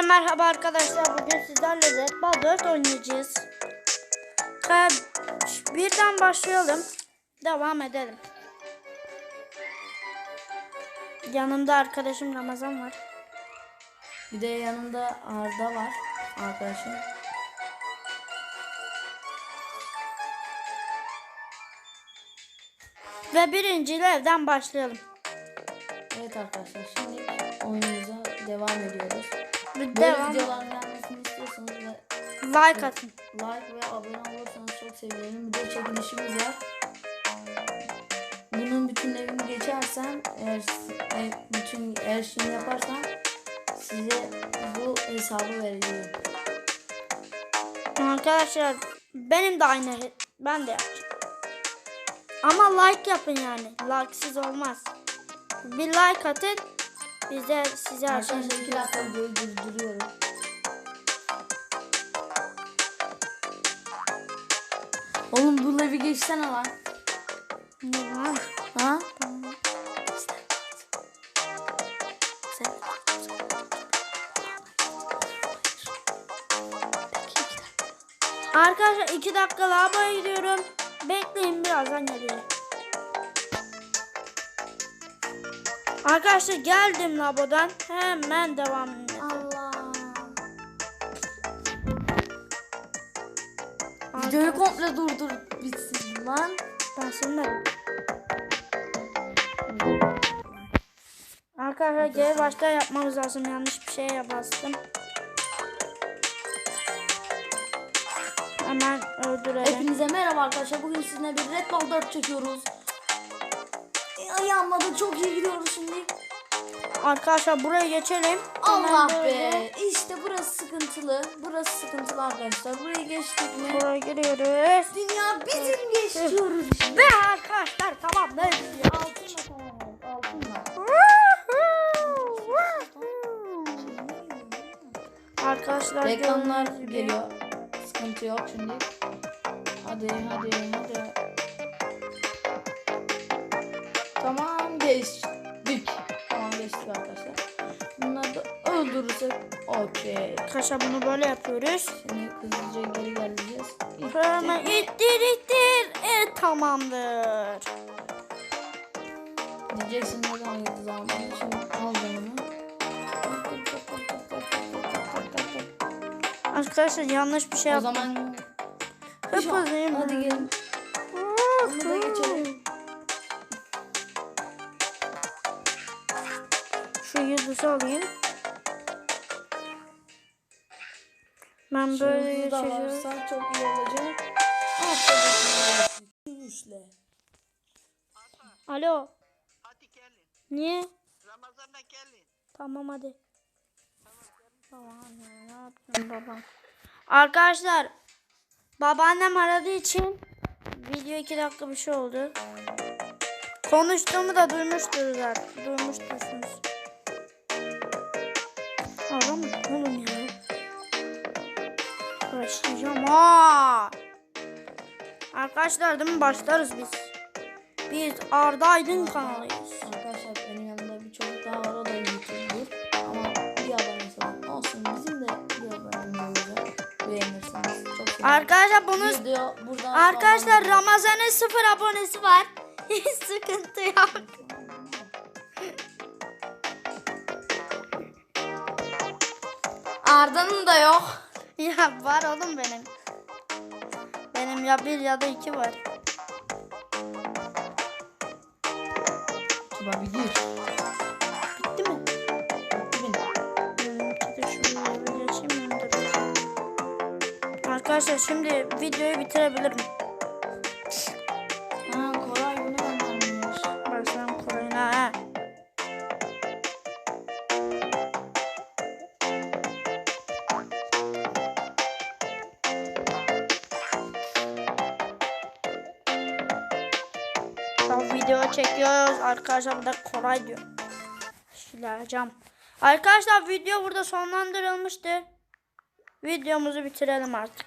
Merhaba arkadaşlar bugün sizlerle de Bal 4 oynayacağız. Birden başlayalım. Devam edelim. Yanımda arkadaşım Ramazan var. Bir de yanında Arda var arkadaşım. Ve birinci evden başlayalım. Evet arkadaşlar şimdi oyunumuza devam ediyoruz. Bir Böyle devam. videoların gelmesini istiyorsanız ve Like atın. like ve abone olursanız çok sevinirim. Bir de çekilişimiz var. Bunun bütünlerini geçersen eğer e, bütün her şeyini yaparsan size bu hesabı vereceğim. Arkadaşlar benim de aynı ben de yapacağım. Ama like yapın yani. Like'siz olmaz. Bir like atın. Biz de size Arkadaşlar iki dakika videoyu durduruyorum. Oğlum bu levi geçsene lan. Ne var? Ha? Arkadaşlar iki dakika lavaboya gidiyorum. Bekleyin birazdan geliyorum. Arkadaşlar geldim lavabodan. Hemen devam edelim. Allah. Videoyu komple durdur bitsin lan. ben silmedim. Arkadaşlar geri başta yapmamız lazım. Yanlış bir şeye bastım. Hemen öldürelim. Hepinize merhaba arkadaşlar. Bugün sizinle bir Red Ball 4 çekiyoruz. Ayağımla da çok iyi gidiyoruz şimdi. Arkadaşlar buraya geçelim. Allah Hemen böyle be. İşte burası sıkıntılı. Burası sıkıntılı arkadaşlar. Buraya geçtik mi? Buraya giriyoruz. Dünya bizim geçiyoruz. Ve arkadaşlar tamam Altınla tamam. Altınla. Arkadaşlar Reklamlar geliyor. Sıkıntı yok şimdi. Hadi hadi hadi. Tamam geçtik. Tamam geçtik arkadaşlar. Bunları da öldürürsek okey. Arkadaşlar bunu böyle yapıyoruz. Şimdi hızlıca geri geleceğiz. Hemen ittir ittir. E tamamdır. Diyeceksin ne zaman gitti zaman. Şimdi alacağım onu. Arkadaşlar yanlış bir şey O yaptım. zaman Hep hızlıyım. hadi gelin. Bunu da Yıldızı alayım. Ben böyle geçeceğim. çok iyi olacak. Güçle. Alo. Hadi gelin. Niye? Ramazan'a gelin. Tamam hadi. Tamam ya, ne yaptın babam? Arkadaşlar babaannem aradığı için video iki dakika bir şey oldu. Konuştuğumu da duymuştur zaten. Duymuştursunuz. Aram oğlum ya. Başlayacağım ha. Arkadaşlar değil mi başlarız biz. Biz Arda Aydın kanalıyız. Arkadaşlar benim yanımda bir çocuk daha var o da YouTuber ama bir abonesi var. Olsun bizim de bir abonemiz olacak. Beğenirsiniz. Çok. Arkadaşlar bunu Video Arkadaşlar Ramazan'ın sıfır abonesi var. Hiç sıkıntı yok. Arda'nın da yok. Ya var oğlum benim. Benim ya bir ya da iki var. Tuba bir gir. Bitti mi? Bitti mi? Benimki de şuraya bir geçeyim ben de. Arkadaşlar şimdi videoyu bitirebilirim. Video çekiyoruz. Arkadaşlar burada Koray diyor. Sileceğim. Arkadaşlar video burada sonlandırılmıştır. Videomuzu bitirelim artık.